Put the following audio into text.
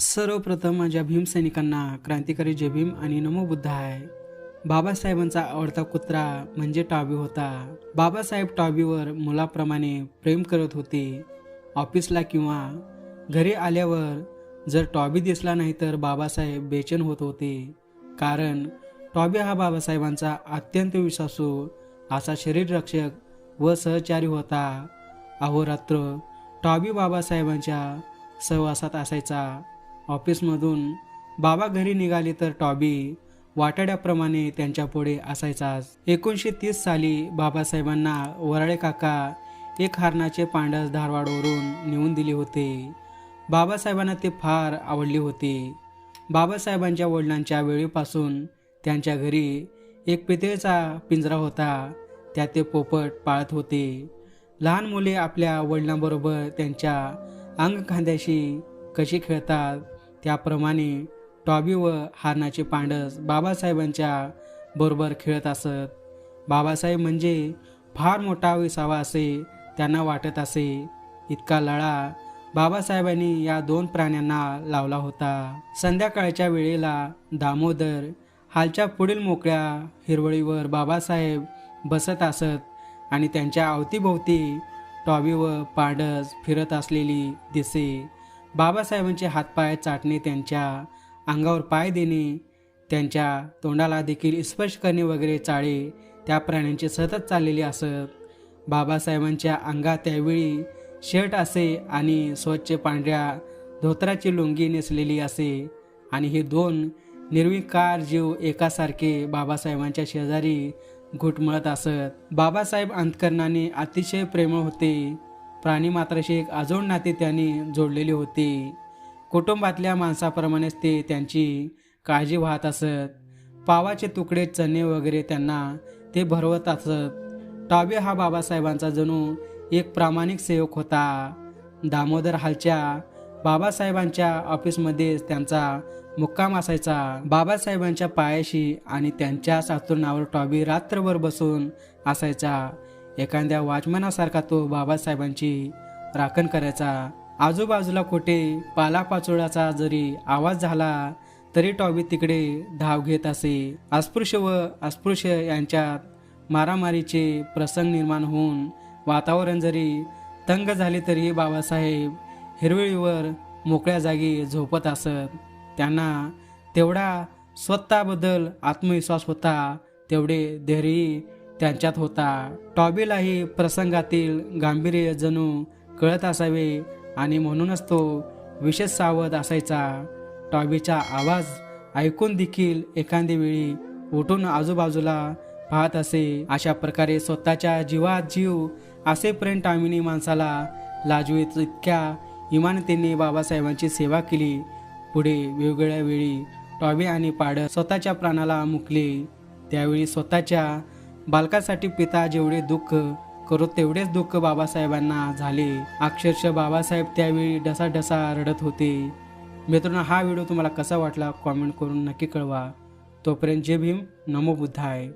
सर्वप्रथम माझ्या भीमसैनिकांना क्रांतिकारी जय भीम आणि नमोबुद्ध आहे बाबासाहेबांचा आवडता कुत्रा म्हणजे टॉबी होता. बाबासाहेब टॉबीवर मुलाप्रमाणे प्रेम करत होते. ऑफिसला किंवा घरी आल्यावर जर टॉबी दिसला नाही तर बाबासाहेब बेचैन होत होते. कारण टॉबी हा बाबासाहेबांचा अत्यंत विश्वासू असा शरीररक्षक व सहचारी होता. अहोरात्र टॉबी बाबासाहेबांच्या सहवासात असायचा. ऑफिसमधून बाबा घरी निघाले तर टॉबी वाटाड्याप्रमाणे त्यांच्या पुढे असायचाच. एकोणीसशे तीस साली बाबासाहेबांना वराळे काका एक हारणाचे पांडस धारवाडवरून नेऊन दिले होते. बाबासाहेबांना ते फार आवडले होते. बाबासाहेबांच्या वडिलांच्या वेळेपासून त्यांच्या घरी एक पितळेचा पिंजरा होता. त्यात ते पोपट पाळत होते. लहान मुले आपल्या वडिलांबरोबर त्यांच्या अंग खांद्याशी कशी खेळतात? त्याप्रमाणे टॉबी व हारणाचे पांडस बाबासाहेबांच्या बरोबर खेळत असत. बाबासाहेब म्हणजे फार मोठा विसावा असे त्यांना वाटत असे. इतका लळा बाबासाहेबांनी या दोन प्राण्यांना लावला होता. संध्याकाळच्या वेळेला दामोदर हालच्या पुढील मोकळ्या हिरवळीवर बाबासाहेब बसत असत आणि त्यांच्या अवतीभोवती टॉबी व पांडस फिरत असलेली दिसे बाबासाहेबांचे हातपाय चाटणे त्यांच्या अंगावर पाय देणे त्यांच्या तोंडाला देखील स्पर्श करणे वगैरे चाळे त्या प्राण्यांचे सतत चाललेले असत. बाबासाहेबांच्या अंगात त्यावेळी शर्ट असे आणि स्वच्छ पांढऱ्या धोत्राची लुंगी नेसलेली असे आणि हे दोन निर्विकार जीव एकासारखे बाबासाहेबांच्या शेजारी घुटमळत असत. बाबासाहेब अंतकरणाने अतिशय प्रेमळ होते. प्राणीमात्राशी एक अजोड नाते त्यांनी जोडलेले होते. कुटुंबातल्या माणसाप्रमाणेच ते त्यांची काळजी वाहत असत. पावाचे तुकडे चणे वगैरे त्यांना ते भरवत असत. टॉबी हा बाबासाहेबांचा जणू एक प्रामाणिक सेवक होता. दामोदर हालच्या बाबासाहेबांच्या ऑफिसमध्येच त्यांचा मुक्काम असायचा. बाबासाहेबांच्या पायाशी आणि त्यांच्या सासूरणावर टॉबी रात्रभर बसून असायचा. एखाद्या वाचमनासारखा तो बाबासाहेबांची राखण करायचा. आजूबाजूला कुठे पालापाचोळाचा जरी आवाज झाला तरी टॉबी तिकडे धाव घेत असे. अस्पृश्य व अस्पृश्य यांच्यात मारामारीचे प्रसंग निर्माण होऊन वातावरण जरी तंग झाले तरी बाबासाहेब हिरवळीवर मोकळ्या जागी झोपत असत. त्यांना तेवढा स्वतःबद्दल आत्मविश्वास होता तेवढे धैर्यही त्यांच्यात होता. टॉबीलाही प्रसंगातील गांभीर्य जणू कळत असावे आणि म्हणूनच तो विशेष सावध असायचा. टॉबीचा आवाज ऐकून देखील एखादी वेळी उठून आजूबाजूला पाहत असे. अशा प्रकारे स्वतःच्या जीवात जीव असे प्रेम माणसाला लाजवीत इतक्या इमानतेने बाबासाहेबांची सेवा केली. पुढे वेगवेगळ्या वेळी टॉबी आणि पाड स्वतःच्या प्राणाला मुकले. त्यावेळी स्वतःच्या बालकासाठी पिता जेवढे दुःख करू तेवढेच दुःख बाबासाहेबांना झाले. अक्षरशः बाबासाहेब त्यावेळी ढसाढसा रडत होते. मित्रांनो हा व्हिडिओ तुम्हाला कसा वाटला? कॉमेंट करून नक्की कळवा. तोपर्यंत जय भीम नमो बुद्धाय.